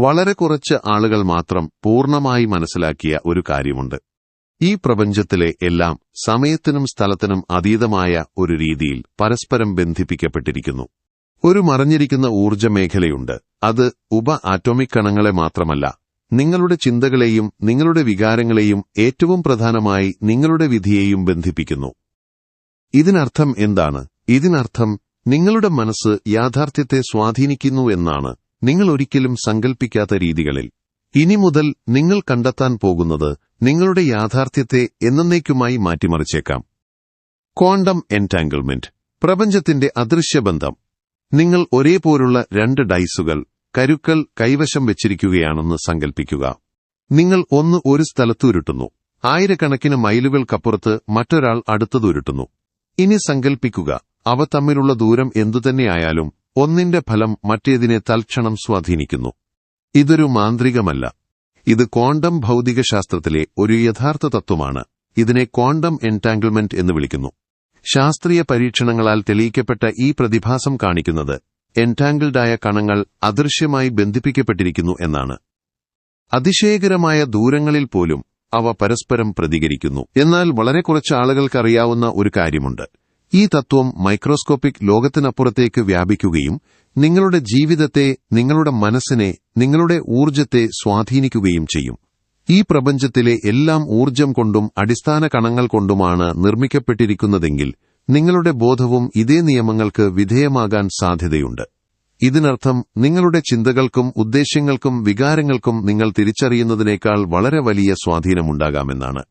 വളരെ കുറച്ച് ആളുകൾ മാത്രം പൂർണമായി മനസ്സിലാക്കിയ ഒരു കാര്യമുണ്ട്. ഈ പ്രപഞ്ചത്തിലെ എല്ലാം സമയത്തിനും സ്ഥലത്തിനും അതീതമായ ഒരു രീതിയിൽ പരസ്പരം ബന്ധിപ്പിക്കപ്പെട്ടിരിക്കുന്നു. ഒരു മറഞ്ഞിരിക്കുന്ന ഊർജ മേഖലയുണ്ട്. അത് ഉപ ആറ്റോമിക് കണങ്ങളെ മാത്രമല്ല നിങ്ങളുടെ ചിന്തകളെയും നിങ്ങളുടെ വികാരങ്ങളെയും ഏറ്റവും പ്രധാനമായി നിങ്ങളുടെ വിധിയെയും ബന്ധിപ്പിക്കുന്നു. ഇതിനർത്ഥം എന്താണ്? ഇതിനർത്ഥം നിങ്ങളുടെ മനസ്സ് യാഥാർത്ഥ്യത്തെ സ്വാധീനിക്കുന്നു എന്നാണ്. നിങ്ങൾ ഒരിക്കലും സങ്കൽപ്പിക്കാത്ത രീതികളിൽ. ഇനി മുതൽ നിങ്ങൾ കണ്ടെത്താൻ പോകുന്നത് നിങ്ങളുടെ യാഥാർത്ഥ്യത്തെ എന്നേക്കുമായി മാറ്റിമറിച്ചേക്കാം. ക്വാണ്ടം എന്റാങ്കിൾമെന്റ് പ്രപഞ്ചത്തിന്റെ അദൃശ്യബന്ധം. നിങ്ങൾ ഒരേപോലുള്ള രണ്ട് ഡൈസുകൾ കരുക്കൾ കൈവശം വെച്ചിരിക്കുകയാണെന്ന് സങ്കൽപ്പിക്കുക. നിങ്ങൾ ഒന്ന് ഒരു സ്ഥലത്ത് ഉരുട്ടുന്നു. ആയിരക്കണക്കിന് മൈലുകൾക്കപ്പുറത്ത് മറ്റൊരാൾ അടുത്തത് ഉരുട്ടുന്നു. ഇനി സങ്കൽപ്പിക്കുക അവ തമ്മിലുള്ള ദൂരം എന്തുതന്നെയായാലും ഒന്നിന്റെ ഫലം മറ്റേതിനെ തൽക്ഷണം സ്വാധീനിക്കുന്നു. ഇതൊരു മാന്ത്രികമല്ല. ഇത് ക്വാണ്ടം ഭൗതികശാസ്ത്രത്തിലെ ഒരു യഥാർത്ഥ തത്വമാണ്. ഇതിനെ ക്വാണ്ടം എൻടാങ്കിൾമെന്റ് എന്ന് വിളിക്കുന്നു. ശാസ്ത്രീയ പരീക്ഷണങ്ങളാൽ തെളിയിക്കപ്പെട്ട ഈ പ്രതിഭാസം കാണിക്കുന്നത് എന്റാങ്കിൾഡായ കണങ്ങൾ അദൃശ്യമായി ബന്ധിപ്പിക്കപ്പെട്ടിരിക്കുന്നു എന്നാണ്. അതിശയകരമായ ദൂരങ്ങളിൽ പോലും അവ പരസ്പരം പ്രതികരിക്കുന്നു. എന്നാൽ വളരെ കുറച്ച് ആളുകൾക്കറിയാവുന്ന ഒരു കാര്യമുണ്ട്. ഈ തത്വം മൈക്രോസ്കോപ്പിക് ലോകത്തിനപ്പുറത്തേക്ക് വ്യാപിക്കുകയും നിങ്ങളുടെ ജീവിതത്തെ നിങ്ങളുടെ മനസ്സിനെ നിങ്ങളുടെ ഊർജത്തെ സ്വാധീനിക്കുകയും ചെയ്യും. ഈ പ്രപഞ്ചത്തിലെ എല്ലാം ഊർജം കൊണ്ടും അടിസ്ഥാന കണങ്ങൾ കൊണ്ടുമാണ് നിർമ്മിക്കപ്പെട്ടിരിക്കുന്നതെങ്കിൽ നിങ്ങളുടെ ബോധവും ഇതേ നിയമങ്ങൾക്ക് വിധേയമാകാൻ സാധ്യതയുണ്ട്. ഇതിനർത്ഥം നിങ്ങളുടെ ചിന്തകൾക്കും ഉദ്ദേശ്യങ്ങൾക്കും വികാരങ്ങൾക്കും നിങ്ങൾ തിരിച്ചറിയുന്നതിനേക്കാൾ വളരെ വലിയ സ്വാധീനമുണ്ടാകാമെന്നാണ്.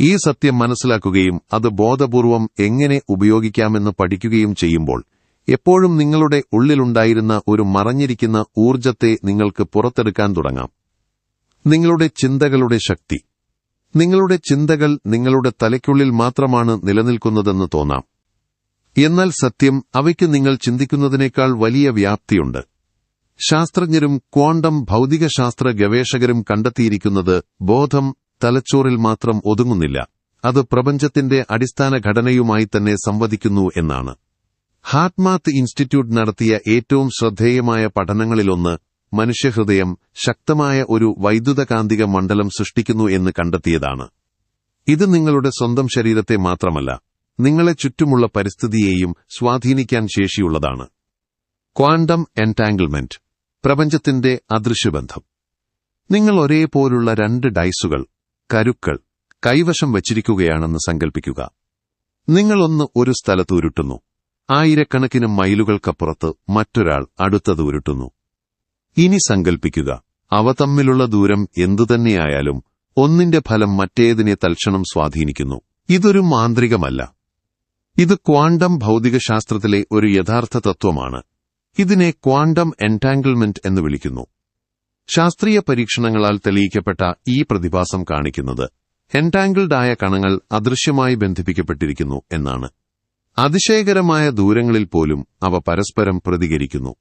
ഈ സത്യം മനസ്സിലാക്കുകയും അത് ബോധപൂർവം എങ്ങനെ ഉപയോഗിക്കാമെന്ന് പഠിക്കുകയും ചെയ്യുമ്പോൾ എപ്പോഴും നിങ്ങളുടെ ഉള്ളിലുണ്ടായിരുന്ന ഒരു മറഞ്ഞിരിക്കുന്ന ഊർജത്തെ നിങ്ങൾക്ക് പുറത്തെടുക്കാൻ തുടങ്ങാം. നിങ്ങളുടെ ചിന്തകളുടെ ശക്തി. നിങ്ങളുടെ ചിന്തകൾ നിങ്ങളുടെ തലയ്ക്കുള്ളിൽ മാത്രമാണ് നിലനിൽക്കുന്നതെന്ന് തോന്നാം. എന്നാൽ സത്യം അവയ്ക്ക് നിങ്ങൾ ചിന്തിക്കുന്നതിനേക്കാൾ വലിയ വ്യാപ്തിയുണ്ട്. ശാസ്ത്രജ്ഞരും ക്വാണ്ടം ഭൗതികശാസ്ത്ര ഗവേഷകരും കണ്ടെത്തിയിരിക്കുന്നത് ബോധം തലച്ചോറിൽ മാത്രം ഒതുങ്ങുന്നില്ല. അത് പ്രപഞ്ചത്തിന്റെ അടിസ്ഥാന ഘടനയുമായി തന്നെ സംവദിക്കുന്നു എന്നാണ്. ഹാർട്ട്മാത്ത് ഇൻസ്റ്റിറ്റ്യൂട്ട് നടത്തിയ ഏറ്റവും ശ്രദ്ധേയമായ പഠനങ്ങളിലൊന്ന് മനുഷ്യഹൃദയം ശക്തമായ ഒരു വൈദ്യുതകാന്തിക മണ്ഡലം സൃഷ്ടിക്കുന്നു എന്ന് കണ്ടെത്തിയതാണ്. ഇത് നിങ്ങളുടെ സ്വന്തം ശരീരത്തെ മാത്രമല്ല നിങ്ങളെ ചുറ്റുമുള്ള പരിസ്ഥിതിയെയും സ്വാധീനിക്കാൻ ശേഷിയുള്ളതാണ്. ക്വാണ്ടം എൻടാങ്കിൾമെന്റ് പ്രപഞ്ചത്തിന്റെ അദൃശ്യബന്ധം. നിങ്ങൾ ഒരേപോലുള്ള രണ്ട് ഡൈസുകൾ കരുക്കൾ കൈവശം വച്ചിരിക്കുകയാണെന്ന് സങ്കൽപ്പിക്കുക. നിങ്ങളൊന്ന് ഒരു സ്ഥലത്ത് ഉരുട്ടുന്നു. ആയിരക്കണക്കിന് മൈലുകൾക്കപ്പുറത്ത് മറ്റൊരാൾ അടുത്തത് ഉരുട്ടുന്നു. ഇനി സങ്കൽപ്പിക്കുക. അവ തമ്മിലുള്ള ദൂരം എന്തുതന്നെയായാലും ഒന്നിന്റെ ഫലം മറ്റേതിനെ തൽക്ഷണം സ്വാധീനിക്കുന്നു. ഇതൊരു മാന്ത്രികമല്ല. ഇത് ക്വാണ്ടം ഭൗതികശാസ്ത്രത്തിലെ ഒരു യഥാർത്ഥ തത്വമാണ്. ഇതിനെ ക്വാണ്ടം എന്റാങ്കിൾമെന്റ് എന്ന് വിളിക്കുന്നു. ശാസ്ത്രീയ പരീക്ഷണങ്ങളാൽ തെളിയിക്കപ്പെട്ട ഈ പ്രതിഭാസം കാണിക്കുന്നത് ആയ കണങ്ങൾ അദൃശ്യമായി ബന്ധിപ്പിക്കപ്പെട്ടിരിക്കുന്നു എന്നാണ്. അതിശയകരമായ ദൂരങ്ങളിൽ പോലും അവ പരസ്പരം പ്രതികരിക്കുന്നു.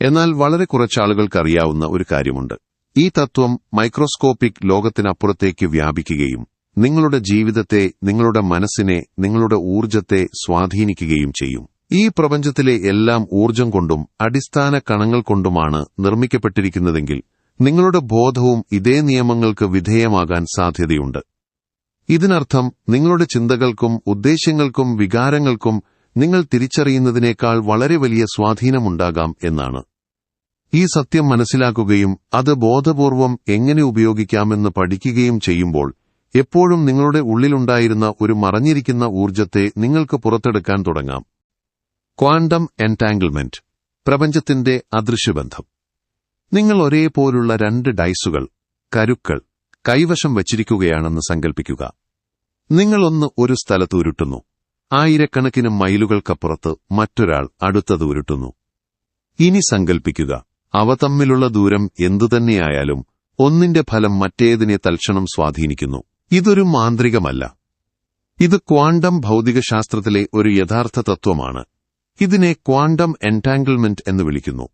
എന്നാൽ വളരെ കുറച്ചാളുകൾക്കറിയാവുന്ന ഒരു കാര്യമുണ്ട്. ഈ തത്വം മൈക്രോസ്കോപ്പിക് ലോകത്തിനപ്പുറത്തേക്ക് വ്യാപിക്കുകയും നിങ്ങളുടെ ജീവിതത്തെ നിങ്ങളുടെ മനസ്സിനെ നിങ്ങളുടെ ഊർജത്തെ സ്വാധീനിക്കുകയും ചെയ്യും. ഈ പ്രപഞ്ചത്തിലെ എല്ലാം ഊർജം കൊണ്ടും അടിസ്ഥാന കണങ്ങൾ കൊണ്ടുമാണ് നിർമ്മിക്കപ്പെട്ടിരിക്കുന്നതെങ്കിൽ നിങ്ങളുടെ ബോധവും ഇതേ നിയമങ്ങൾക്ക് വിധേയമാകാൻ സാധ്യതയുണ്ട്. ഇതിനർത്ഥം നിങ്ങളുടെ ചിന്തകൾക്കും ഉദ്ദേശ്യങ്ങൾക്കും വികാരങ്ങൾക്കും നിങ്ങൾ തിരിച്ചറിയുന്നതിനേക്കാൾ വളരെ വലിയ സ്വാധീനമുണ്ടാകാം എന്നാണ്. ഈ സത്യം മനസ്സിലാക്കുകയും അത് ബോധപൂർവം എങ്ങനെ ഉപയോഗിക്കാമെന്ന് പഠിക്കുകയും ചെയ്യുമ്പോൾ എപ്പോഴും നിങ്ങളുടെ ഉള്ളിലുണ്ടായിരുന്ന ഒരു മറഞ്ഞിരിക്കുന്ന ഊർജത്തെ നിങ്ങൾക്ക് പുറത്തെടുക്കാൻ തുടങ്ങാം. ക്വാണ്ടം എൻടാങ്കിൾമെന്റ് പ്രപഞ്ചത്തിന്റെ അദൃശ്യബന്ധം. നിങ്ങൾ ഒരേപോലുള്ള രണ്ട് ഡൈസുകൾ കരുക്കൾ കൈവശം വച്ചിരിക്കുകയാണെന്ന് സങ്കൽപ്പിക്കുക. നിങ്ങളൊന്ന് ഒരു സ്ഥലത്ത് ഉരുട്ടുന്നു. ആയിരക്കണക്കിന് മൈലുകൾക്കപ്പുറത്ത് മറ്റൊരാൾ അടുത്തത് ഉരുട്ടുന്നു. ഇനി സങ്കൽപ്പിക്കുക അവ തമ്മിലുള്ള ദൂരം എന്തുതന്നെയായാലും ഒന്നിന്റെ ഫലം മറ്റേതിനെ തൽക്ഷണം സ്വാധീനിക്കുന്നു. ഇതൊരു മാന്ത്രികമല്ല. ഇത് ക്വാണ്ടം ഭൗതികശാസ്ത്രത്തിലെ ഒരു യഥാർത്ഥ തത്വമാണ്. ഇതിനെ ക്വാണ്ടം എൻടാങ്കിൾമെന്റ് എന്ന് വിളിക്കുന്നു.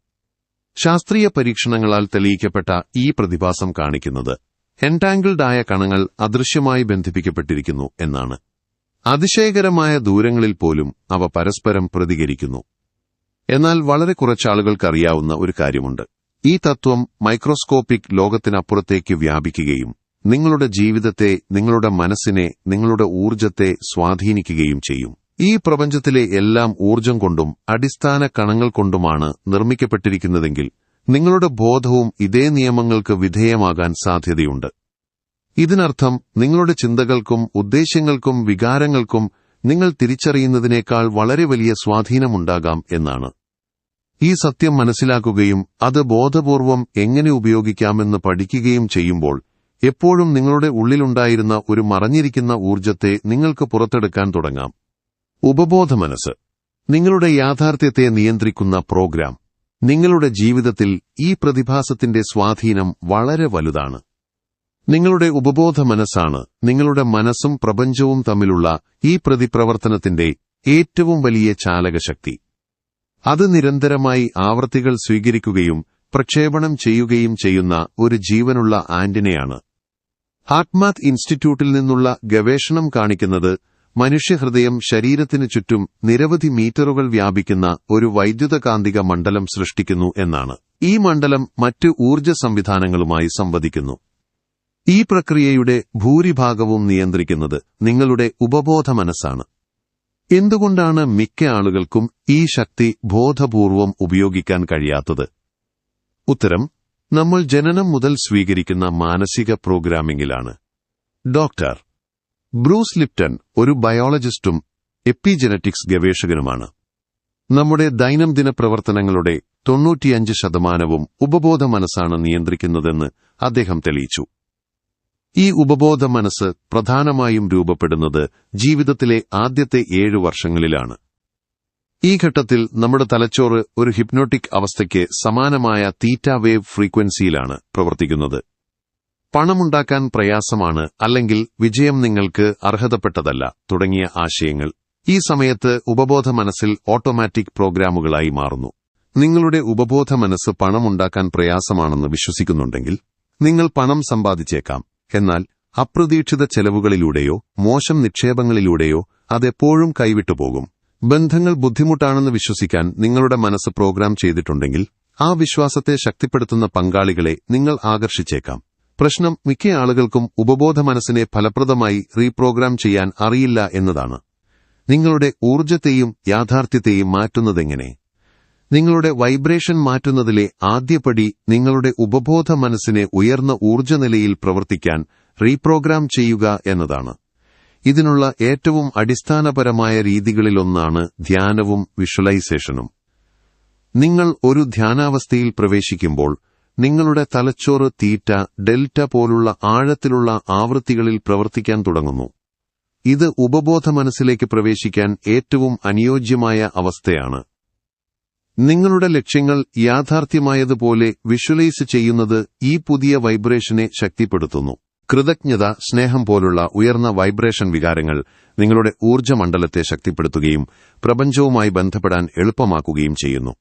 ശാസ്ത്രീയ പരീക്ഷണങ്ങളാൽ തെളിയിക്കപ്പെട്ട ഈ പ്രതിഭാസം കാണിക്കുന്നത് ആയ കണങ്ങൾ അദൃശ്യമായി ബന്ധിപ്പിക്കപ്പെട്ടിരിക്കുന്നു എന്നാണ്. അതിശയകരമായ ദൂരങ്ങളിൽ പോലും അവ പരസ്പരം പ്രതികരിക്കുന്നു. എന്നാൽ വളരെ കുറച്ചാളുകൾക്കറിയാവുന്ന ഒരു കാര്യമുണ്ട്. ഈ തത്വം മൈക്രോസ്കോപ്പിക് ലോകത്തിനപ്പുറത്തേക്ക് വ്യാപിക്കുകയും നിങ്ങളുടെ ജീവിതത്തെ നിങ്ങളുടെ മനസ്സിനെ നിങ്ങളുടെ ഊർജത്തെ സ്വാധീനിക്കുകയും ചെയ്യും. ഈ പ്രപഞ്ചത്തിലെ എല്ലാം ഊർജം കൊണ്ടും അടിസ്ഥാന കണങ്ങൾ കൊണ്ടുമാണ് നിർമ്മിക്കപ്പെട്ടിരിക്കുന്നതെങ്കിൽ നിങ്ങളുടെ ബോധവും ഇതേ നിയമങ്ങൾക്ക് വിധേയമാകാൻ സാധ്യതയുണ്ട്. ഇതിനർത്ഥം നിങ്ങളുടെ ചിന്തകൾക്കും ഉദ്ദേശ്യങ്ങൾക്കും വികാരങ്ങൾക്കും നിങ്ങൾ തിരിച്ചറിയുന്നതിനേക്കാൾ വളരെ വലിയ സ്വാധീനമുണ്ടാകാം എന്നാണ്. ഈ സത്യം മനസ്സിലാക്കുകയും അത് ബോധപൂർവം എങ്ങനെ ഉപയോഗിക്കാമെന്ന് പഠിക്കുകയും ചെയ്യുമ്പോൾ എപ്പോഴും നിങ്ങളുടെ ഉള്ളിലുണ്ടായിരുന്ന ഒരു മറഞ്ഞിരിക്കുന്ന ഊർജത്തെ നിങ്ങൾക്ക് പുറത്തെടുക്കാൻ തുടങ്ങാം. ഉപബോധ മനസ്സ് നിങ്ങളുടെ യാഥാർത്ഥ്യത്തെ നിയന്ത്രിക്കുന്ന പ്രോഗ്രാം. നിങ്ങളുടെ ജീവിതത്തിൽ ഈ പ്രതിഭാസത്തിന്റെ സ്വാധീനം വളരെ വലുതാണ്. നിങ്ങളുടെ ഉപബോധ മനസ്സാണ് നിങ്ങളുടെ മനസ്സും പ്രപഞ്ചവും തമ്മിലുള്ള ഈ പ്രതിപ്രവർത്തനത്തിന്റെ ഏറ്റവും വലിയ ചാലകശക്തി. അത് നിരന്തരമായി ആവർത്തികൾ സ്വീകരിക്കുകയും പ്രക്ഷേപണം ചെയ്യുകയും ചെയ്യുന്ന ഒരു ജീവനുള്ള ആന്റിനയാണ്. ആത്മാത് ഇൻസ്റ്റിറ്റ്യൂട്ടിൽ നിന്നുള്ള ഗവേഷണം കാണിക്കുന്നത് മനുഷ്യഹൃദയം ശരീരത്തിനു ചുറ്റും നിരവധി മീറ്ററുകൾ വ്യാപിക്കുന്ന ഒരു വൈദ്യുതകാന്തിക മണ്ഡലം സൃഷ്ടിക്കുന്നു എന്നാണ്. ഈ മണ്ഡലം മറ്റ് ഊർജ സംവിധാനങ്ങളുമായി സംവദിക്കുന്നു. ഈ പ്രക്രിയയുടെ ഭൂരിഭാഗവും നിയന്ത്രിക്കുന്നത് നിങ്ങളുടെ ഉപബോധ മനസ്സാണ്. എന്തുകൊണ്ടാണ് മിക്ക ആളുകൾക്കും ഈ ശക്തി ബോധപൂർവം ഉപയോഗിക്കാൻ കഴിയാത്തത്? ഉത്തരം നമ്മൾ ജനനം മുതൽ സ്വീകരിക്കുന്ന മാനസിക പ്രോഗ്രാമിംഗിലാണ്. ഡോക്ടർ ബ്രൂസ് ലിപ്റ്റൺ ഒരു ബയോളജിസ്റ്റും എപ്പിജനറ്റിക്സ് ഗവേഷകനുമാണ്. നമ്മുടെ ദൈനംദിന പ്രവർത്തനങ്ങളുടെ തൊണ്ണൂറ്റിയഞ്ച് ശതമാനവും ഉപബോധ മനസ്സാണ് നിയന്ത്രിക്കുന്നതെന്ന് അദ്ദേഹം തെളിയിച്ചു. ഈ ഉപബോധ മനസ്സ് പ്രധാനമായും രൂപപ്പെടുന്നത് ജീവിതത്തിലെ ആദ്യത്തെ ഏഴു വർഷങ്ങളിലാണ്. ഈ ഘട്ടത്തിൽ നമ്മുടെ തലച്ചോറ് ഒരു ഹിപ്നോട്ടിക് അവസ്ഥയ്ക്ക് സമാനമായ തീറ്റ വേവ് ഫ്രീക്വൻസിയിലാണ് പ്രവർത്തിക്കുന്നത്. പണമുണ്ടാക്കാൻ പ്രയാസമാണ് അല്ലെങ്കിൽ വിജയം നിങ്ങൾക്ക് അർഹതപ്പെട്ടതല്ല തുടങ്ങിയ ആശയങ്ങൾ. ഈ സമയത്ത് ഉപബോധ മനസ്സിൽ ഓട്ടോമാറ്റിക് പ്രോഗ്രാമുകളായി മാറുന്നു. നിങ്ങളുടെ ഉപബോധ മനസ്സ് പണമുണ്ടാക്കാൻ പ്രയാസമാണെന്ന് വിശ്വസിക്കുന്നുണ്ടെങ്കിൽ നിങ്ങൾ പണം സമ്പാദിച്ചേക്കാം. എന്നാൽ അപ്രതീക്ഷിത ചെലവുകളിലൂടെയോ മോശം നിക്ഷേപങ്ങളിലൂടെയോ അതെപ്പോഴും കൈവിട്ടുപോകും. ബന്ധങ്ങൾ ബുദ്ധിമുട്ടാണെന്ന് വിശ്വസിക്കാൻ നിങ്ങളുടെ മനസ്സ് പ്രോഗ്രാം ചെയ്തിട്ടുണ്ടെങ്കിൽ ആ വിശ്വാസത്തെ ശക്തിപ്പെടുത്തുന്ന പങ്കാളികളെ നിങ്ങൾ ആകർഷിച്ചേക്കാം. പ്രശ്നം മിക്ക ആളുകൾക്കും ഉപബോധ മനസ്സിനെ ഫലപ്രദമായി റീപ്രോഗ്രാം ചെയ്യാൻ അറിയില്ല എന്നതാണ്. നിങ്ങളുടെ ഊർജത്തെയും യാഥാർത്ഥ്യത്തെയും മാറ്റുന്നതെങ്ങനെ? നിങ്ങളുടെ വൈബ്രേഷൻ മാറ്റുന്നതിലെ ആദ്യപടി നിങ്ങളുടെ ഉപബോധ മനസ്സിനെ ഉയർന്ന ഊർജനിലയിൽ പ്രവർത്തിക്കാൻ റീപ്രോഗ്രാം ചെയ്യുക എന്നതാണ്. ഇതിനുള്ള ഏറ്റവും അടിസ്ഥാനപരമായ രീതികളിലൊന്നാണ് ധ്യാനവും വിഷ്വലൈസേഷനും. നിങ്ങൾ ഒരു ധ്യാനാവസ്ഥയിൽ പ്രവേശിക്കുമ്പോൾ നിങ്ങളുടെ തലച്ചോറ് തീറ്റ ഡെൽറ്റ പോലുള്ള ആഴത്തിലുള്ള ആവൃത്തികളിൽ പ്രവർത്തിക്കാൻ തുടങ്ങുന്നു. ഇത് ഉപബോധ മനസ്സിലേക്ക് പ്രവേശിക്കാൻ ഏറ്റവും അനുയോജ്യമായ അവസ്ഥയാണ്. നിങ്ങളുടെ ലക്ഷ്യങ്ങൾ യാഥാർത്ഥ്യമായതുപോലെ വിഷ്വലൈസ് ചെയ്യുന്നത് ഈ പുതിയ വൈബ്രേഷനെ ശക്തിപ്പെടുത്തുന്നു. കൃതജ്ഞത സ്നേഹം പോലുള്ള ഉയർന്ന വൈബ്രേഷൻ വികാരങ്ങൾ നിങ്ങളുടെ ഊർജമണ്ഡലത്തെ ശക്തിപ്പെടുത്തുകയും പ്രപഞ്ചവുമായി ബന്ധപ്പെടാൻ എളുപ്പമാക്കുകയും ചെയ്യുന്നു.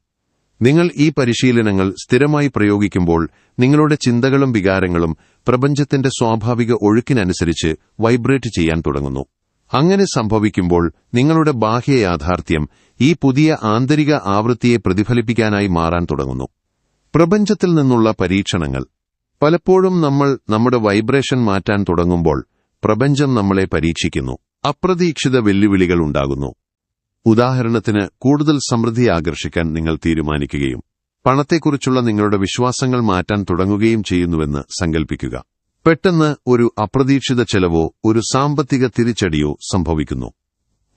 നിങ്ങൾ ഈ പരിശീലനങ്ങൾ സ്ഥിരമായി പ്രയോഗിക്കുമ്പോൾ നിങ്ങളുടെ ചിന്തകളും വികാരങ്ങളും പ്രപഞ്ചത്തിന്റെ സ്വാഭാവിക ഒഴുക്കിനനുസരിച്ച് വൈബ്രേറ്റ് ചെയ്യാൻ തുടങ്ങുന്നു. അങ്ങനെ സംഭവിക്കുമ്പോൾ നിങ്ങളുടെ ബാഹ്യ യാഥാർത്ഥ്യം ഈ പുതിയ ആന്തരിക ആവൃത്തിയെ പ്രതിഫലിപ്പിക്കാനായി മാറാൻ തുടങ്ങുന്നു. പ്രപഞ്ചത്തിൽ നിന്നുള്ള പരീക്ഷണങ്ങൾ. പലപ്പോഴും നമ്മൾ നമ്മുടെ വൈബ്രേഷൻ മാറ്റാൻ തുടങ്ങുമ്പോൾ പ്രപഞ്ചം നമ്മളെ പരീക്ഷിക്കുന്നു. അപ്രതീക്ഷിത വെല്ലുവിളികൾ ഉണ്ടാകുന്നു. ഉദാഹരണത്തിന് കൂടുതൽ സമൃദ്ധി ആകർഷിക്കാൻ നിങ്ങൾ തീരുമാനിക്കുകയും പണത്തെക്കുറിച്ചുള്ള നിങ്ങളുടെ വിശ്വാസങ്ങൾ മാറ്റാൻ തുടങ്ങുകയും ചെയ്യുന്നുവെന്ന് സങ്കൽപ്പിക്കുക. പെട്ടെന്ന് ഒരു അപ്രതീക്ഷിത ചെലവോ ഒരു സാമ്പത്തിക തിരിച്ചടിയോ സംഭവിക്കുന്നു.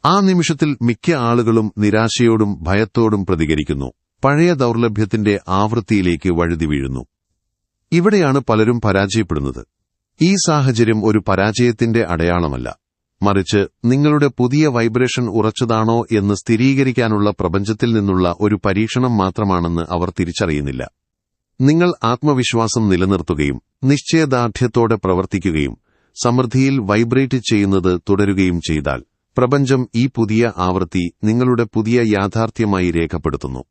ആ നിമിഷത്തിൽ മിക്ക ആളുകളും നിരാശയോടും ഭയത്തോടും പ്രതികരിക്കുന്നു. പഴയ ദൗർലഭ്യത്തിന്റെ ആവൃത്തിയിലേക്ക് വഴുതി വീഴുന്നു. ഇവിടെയാണ് പലരും പരാജയപ്പെടുന്നത്. ഈ സാഹചര്യം ഒരു പരാജയത്തിന്റെ അടയാളമല്ല. മറിച്ച് നിങ്ങളുടെ പുതിയ വൈബ്രേഷൻ ഉറച്ചതാണോ എന്ന് സ്ഥിരീകരിക്കാനുള്ള പ്രപഞ്ചത്തിൽ നിന്നുള്ള ഒരു പരീക്ഷണം മാത്രമാണെന്ന് അവർ തിരിച്ചറിയുന്നില്ല. നിങ്ങൾ ആത്മവിശ്വാസം നിലനിർത്തുകയും നിശ്ചയദാർഢ്യത്തോടെ പ്രവർത്തിക്കുകയും സമൃദ്ധിയിൽ വൈബ്രേറ്റ് ചെയ്യുന്നത് തുടരുകയും ചെയ്താൽ പ്രപഞ്ചം ഈ പുതിയ ആവൃത്തി നിങ്ങളുടെ പുതിയ യാഥാർത്ഥ്യമായി രേഖപ്പെടുത്തുന്നു.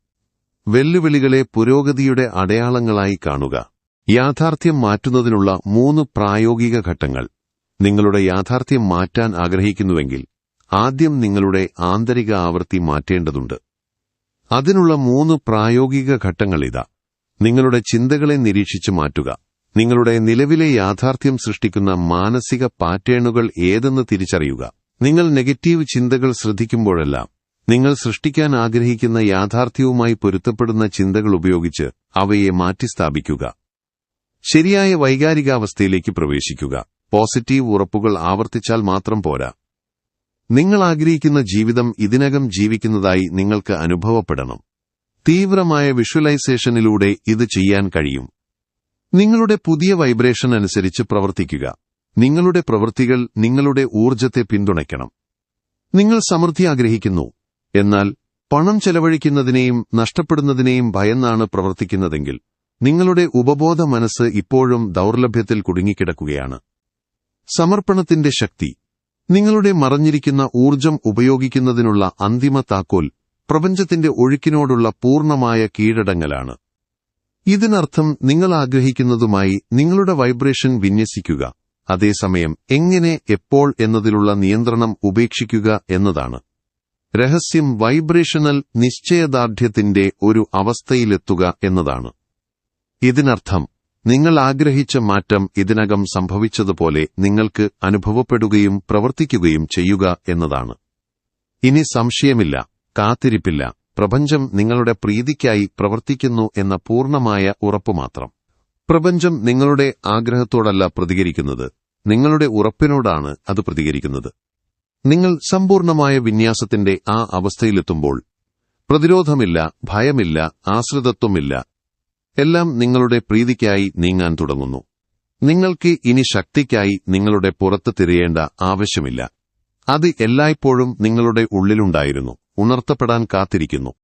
വെല്ലുവിളികളെ പുരോഗതിയുടെ അടയാളങ്ങളായി കാണുക. യാഥാർത്ഥ്യം മാറ്റുന്നതിനുള്ള മൂന്ന് പ്രായോഗിക ഘട്ടങ്ങൾ. നിങ്ങളുടെ യാഥാർത്ഥ്യം മാറ്റാൻ ആഗ്രഹിക്കുന്നുവെങ്കിൽ ആദ്യം നിങ്ങളുടെ ആന്തരിക ആവൃത്തി മാറ്റേണ്ടതുണ്ട്. അതിനുള്ള മൂന്ന് പ്രായോഗിക ഘട്ടങ്ങൾ ഇതാ. നിങ്ങളുടെ ചിന്തകളെ നിരീക്ഷിച്ച് മാറ്റുക. നിങ്ങളുടെ നിലവിലെ യാഥാർത്ഥ്യം സൃഷ്ടിക്കുന്ന മാനസിക പാറ്റേണുകൾ ഏതെന്ന് തിരിച്ചറിയുക. നിങ്ങൾ നെഗറ്റീവ് ചിന്തകൾ ശ്രദ്ധിക്കുമ്പോഴെല്ലാം നിങ്ങൾ സൃഷ്ടിക്കാൻ ആഗ്രഹിക്കുന്ന യാഥാർത്ഥ്യവുമായി പൊരുത്തപ്പെടുന്ന ചിന്തകൾ ഉപയോഗിച്ച് അവയെ മാറ്റിസ്ഥാപിക്കുക. ശരിയായ വൈകാരികാവസ്ഥയിലേക്ക് പ്രവേശിക്കുക. പോസിറ്റീവ് ഉറപ്പുകൾ ആവർത്തിച്ചാൽ മാത്രം പോരാ. നിങ്ങൾ ആഗ്രഹിക്കുന്ന ജീവിതം ഇതിനകം ജീവിക്കുന്നതായി നിങ്ങൾക്ക് അനുഭവപ്പെടണം. തീവ്രമായ വിഷ്വലൈസേഷനിലൂടെ ഇത് ചെയ്യാൻ കഴിയും. നിങ്ങളുടെ പുതിയ വൈബ്രേഷൻ അനുസരിച്ച് പ്രവർത്തിക്കുക. നിങ്ങളുടെ പ്രവൃത്തികൾ നിങ്ങളുടെ ഊർജത്തെ പിന്തുണയ്ക്കണം. നിങ്ങൾ സമൃദ്ധി ആഗ്രഹിക്കുന്നു. എന്നാൽ പണം ചെലവഴിക്കുന്നതിനെയും നഷ്ടപ്പെടുന്നതിനെയും ഭയന്നാണ് പ്രവർത്തിക്കുന്നതെങ്കിൽ നിങ്ങളുടെ ഉപബോധ മനസ്സ് ഇപ്പോഴും ദൗർലഭ്യത്തിൽ കുടുങ്ങിക്കിടക്കുകയാണ്. സമർപ്പണത്തിന്റെ ശക്തി. നിങ്ങളുടെ മറഞ്ഞിരിക്കുന്ന ഊർജം ഉപയോഗിക്കുന്നതിനുള്ള അന്തിമ താക്കോൽ പ്രപഞ്ചത്തിന്റെ ഒഴുക്കിനോടുള്ള പൂർണമായ കീഴടങ്ങലാണ്. ഇതിനർത്ഥം നിങ്ങൾ ആഗ്രഹിക്കുന്നതുമായി നിങ്ങളുടെ വൈബ്രേഷൻ വിന്യസിക്കുക. അതേസമയം എങ്ങനെ എപ്പോൾ എന്നതിലുള്ള നിയന്ത്രണം ഉപേക്ഷിക്കുക എന്നതാണ്. രഹസ്യം വൈബ്രേഷണൽ നിശ്ചയദാർഢ്യത്തിന്റെ ഒരു അവസ്ഥയിലെത്തുക എന്നതാണ്. ഇതിനർത്ഥം നിങ്ങൾ ആഗ്രഹിച്ച മാറ്റം ഇതിനകം സംഭവിച്ചതുപോലെ നിങ്ങൾക്ക് അനുഭവപ്പെടുകയും പ്രവർത്തിക്കുകയും ചെയ്യുക എന്നതാണ്. ഇനി സംശയമില്ല കാത്തിരിപ്പില്ല. പ്രപഞ്ചം നിങ്ങളുടെ പ്രീതിക്കായി പ്രവർത്തിക്കുന്നു എന്ന പൂർണമായ ഉറപ്പു മാത്രം. പ്രപഞ്ചം നിങ്ങളുടെ ആഗ്രഹത്തോടല്ല പ്രതികരിക്കുന്നത്. നിങ്ങളുടെ ഉറപ്പിനോടാണ് അത് പ്രതികരിക്കുന്നത്. നിങ്ങൾ സമ്പൂർണമായ വിന്യാസത്തിന്റെ ആ അവസ്ഥയിലെത്തുമ്പോൾ പ്രതിരോധമില്ല ഭയമില്ല ആശ്രിതത്വമില്ല എല്ലാം നിങ്ങളുടെ പ്രീതിക്കായി നീങ്ങാൻ തുടങ്ങുന്നു. നിങ്ങൾക്ക് ഇനി ശക്തിക്കായി നിങ്ങളുടെ പുറത്ത് തിരയേണ്ട ആവശ്യമില്ല. അത് എല്ലായ്പ്പോഴും നിങ്ങളുടെ ഉള്ളിലുണ്ടായിരുന്നു. ഉണർത്തപ്പെടാൻ കാത്തിരിക്കുന്നു.